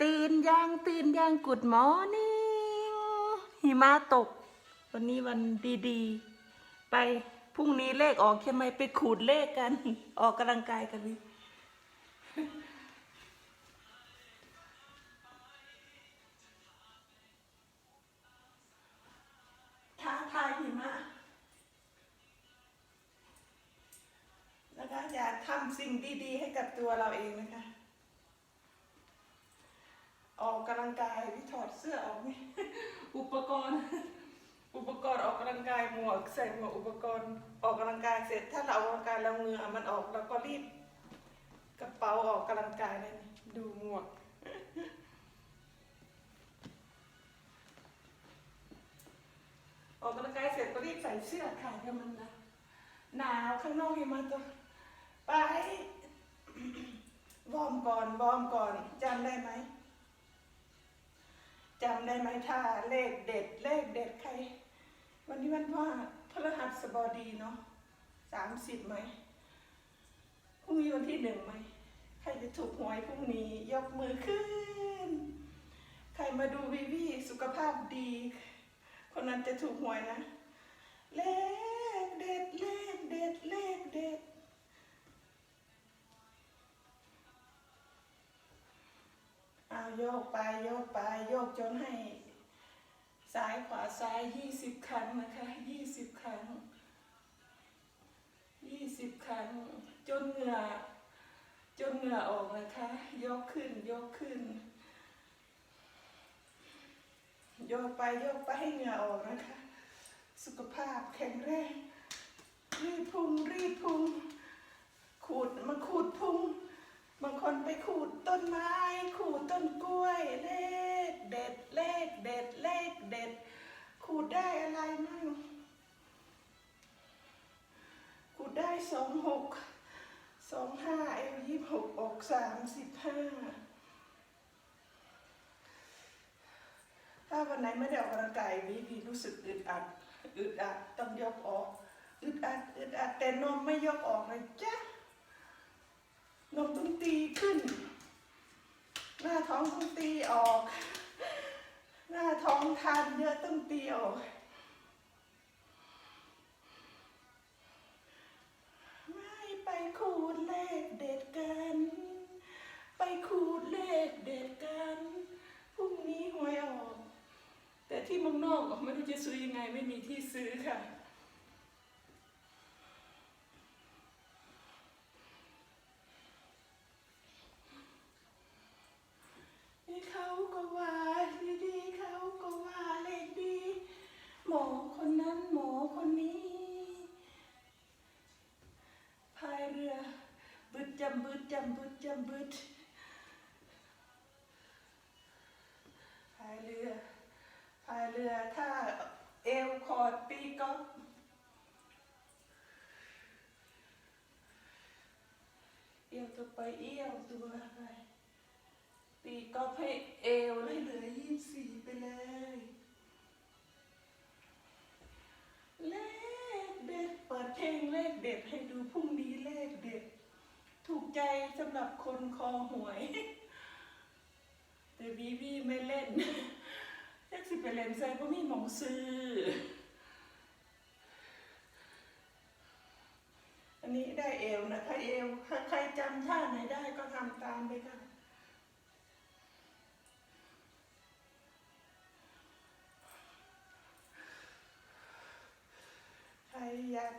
ตื่นยัง ตื่นยังกุดหมอนิ่งหิมะตก วันนี้วันดีๆ ไปพรุ่งนี้เลขออกใช่ไหมไปขูดเลขกัน ออกกำลังกายกันดิท้าทายหิมะ นะคะอย่าทำสิ่งดีๆ ให้กับตัวเราเองนะคะ ออกกำลังกายที่ถอดเสื้อออกนี่อุปกรณ์ อุปกรณ์ออกกำลังกายหมวกใส่หมวกอุปกรณ์ออกกำลังกายเสร็จ ถ้าเราออกกำลังกายแล้วเหงื่อมันออกเราก็รีบกระเป๋าออกกำลังกายนั่นดูหมวกออกกำลังกายเสร็จก็รีบใส่เสื้อค่ะเดี๋ยวมันนาวหนาวข้างนอกหิมะตัวไปวอร์มก่อนวอร์มก่อนจำได้ไหม จำได้ไหมถ้าเลขเด็ด เลขเด็ดใคร วันนี้วันว่าพฤหัสบดีเนาะสามสิบไหมพรุ่งนี้วันที่หนึ่งไหมใครจะถูกหวยพรุ่งนี้ยกมือขึ้น ใครมาดูวิวีสุขภาพดี คนนั้นจะถูกหวยนะ เลขเด็ดเลข โยกไปโยกไปโยกจนให้ ซ้ายขวาซ้ายยี่สิบครั้งนะคะยี่สิบครั้งยี่สิบครั้ง จนเหงื่อจนเหงื่อออกนะคะ ยกขึ้นยกขึ้น โยกไปโยกไปให้เหงื่อออกนะคะ สุขภาพแข็งแรงรีดพุงรีดพุงขูดมาขูดพุง บางคนไปขูดต้นไม้ ขูดต้นกล้วย เลขเด็ดเลขเด็ดเลขเด็ด ขูดได้อะไรมั่งขูดได้สองหกสองห้าเอวยี่หกอกสามสิบห้าถ้าวันไหนไม่ได้ออกกำลังกายวีพีรู้สึกอึดอัดอึดอัดต้องยกออกอึดอัดอึดอัดแต่นมไม่ยกออกเลยจ้ะ นมต้องตีขึ้น หน้าท้องต้องตีออก หน้าท้องทานเยอะต้องตีออกไม่ไปขูดเลขเด็ดกัน ไปขูดเลขเด็ดกันพรุ่งนี้หวยออก แต่ที่เมืองนอกอะไม่รู้จะซื้อยังไงไม่มีที่ซื้อค่ะ นี่เขาก็ว่าดีๆเขาก็ว่าเลขดี หมอคนนั้นหมอคนนี้พายเรือบึดจำบึดจำบึดจำบึดพาย เรือ พายเรือถ้าเอวคอดตีก็เอียวตัวไปเอียวตัวไปตีกอล์ฟให้เอวเลยเหลือยี่สี่ไปเลยเลขเด็ดเปิดเพลงเลขเด็ดให้ดูพรุ่งนี้เลขเด็ด ถูกใจสำหรับคนคอหวย นแท็กซี่ไปเล่นใส่ก็มีหมองซื้ออันนี้ได้เอวนะคะเอวถ้าใครจำท่าไหนได้ก็ทำตามไปค่ะใครอยาก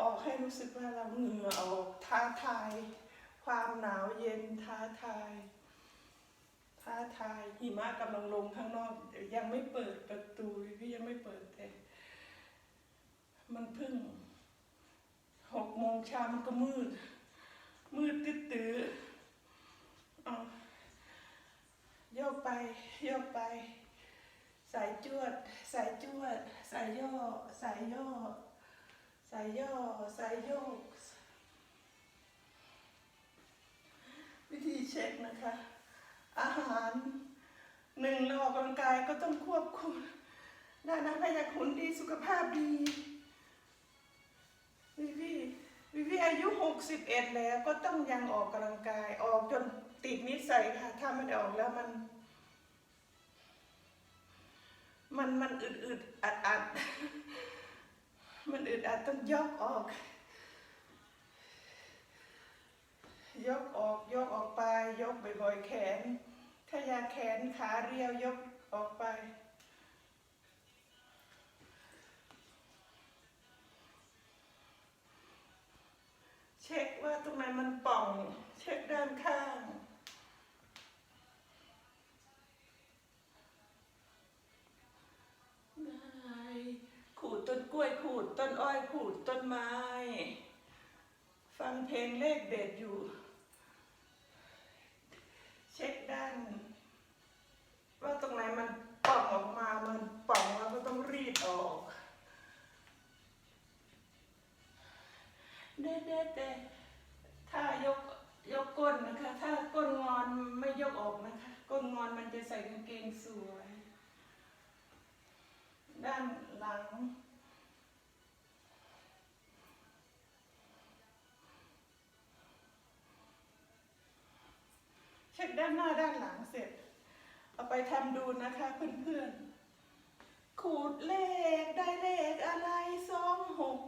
ออกให้รู้สึกว่าเราเหงื่อออกท้าทาย ความหนาวเย็นท้าทาย ท้าทายหิมะกำลังลงข้างนอก ยังไม่เปิดประตูพี่ยังไม่เปิดแต่ มันเพิ่งหกโมงเช้ามันก็มืด มืดตื้อตื้อเอาโยกไปโยกไป สายจวด สายจวด สายย่อ สายย่อ สายย่อ สายโยก วิธีเช็คนะคะ อาหารหนึ่งเราออกกำลังกายก็ต้องควบคุมด้านนั้นถ้อยากหุ่นดีสุขภาพดีวิวีวิวีอายุหกสิบเอ็ดแล้วก็ต้องยังออกกำลังกายออกจนติดนิสัยค่ะ ถ้ามันออกแล้วมัน มันมันอึดอึดอัดอัดมันอึดอัดต้องยกออก ยกออกยกออกไป ยกบ่อยๆแขน ถ้าอยากแขนขาเรียวยกออกไป เช็คว่าตรงไหนมันป่อง เช็คด้านข้างนายขูดต้นกล้วยขูดต้นอ้อยขูดต้นไม้ ฟังเพลงเลขเด็ดอยู่เช็คด้าน ว่าตรงไหนมันป่องออกมา มันป่องแล้วก็ต้องรีดออกเด็ดเด็ดเด็ดถ้ายกยกก้นนะคะ ถ้าก้นงอนไม่ยกออกนะคะ ก้นงอนมันจะใส่กางเกงสวย ด้านหลังเช็คด้านหน้าด้านหลังเสร็จ เอาไปทำดูนะคะเพื่อนๆ ขูดเลขได้เลขอะไรสองหก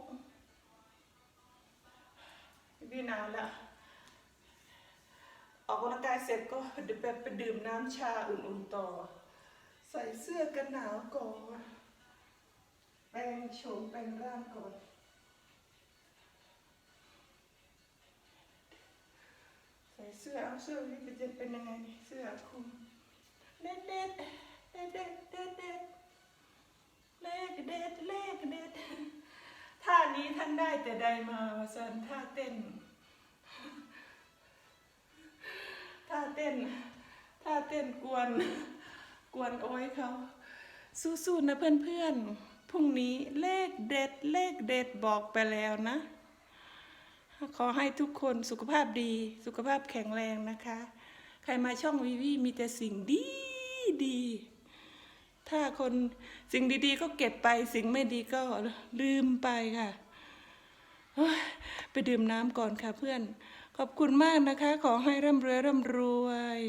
พี่หนาวละออกกำลังกายเสร็จก็ไปไปดื่มน้ำชาอุ่นๆต่อ ใส่เสื้อกันหนาวก่อนแปรงโฉมแปรงร่างก่อนใส่เสื้อเอาเสื้อนี่จะเป็นยังไงเสื้อคลุม เด็ดเด็ดเด็ดเด็ดเด็ดเด็ดเลขเด็ดเลขเด็ดท่านี้ท่านได้แต่ใดมาสันท่าเต้นท่าเต้นท่าเต้นกวนกวนโอ้ยเขาสู้ๆนะเพื่อนๆพรุ่งนี้เลขเด็ดเลขเด็ดบอกไปแล้วนะ ขอให้ทุกคนสุขภาพดี สุขภาพแข็งแรงนะคะ รมาช่องวีวีมีแต่สิ่งดีดี ถ้าคนสิ่งดีๆ ก็เก็บไปสิ่งไม่ดีก็ลืมไปค่ะไปดื่มน้ำก่อนค่ะเพื่อน ขอบคุณมากนะคะ ขอให้ร่ำรวยร่ำรวย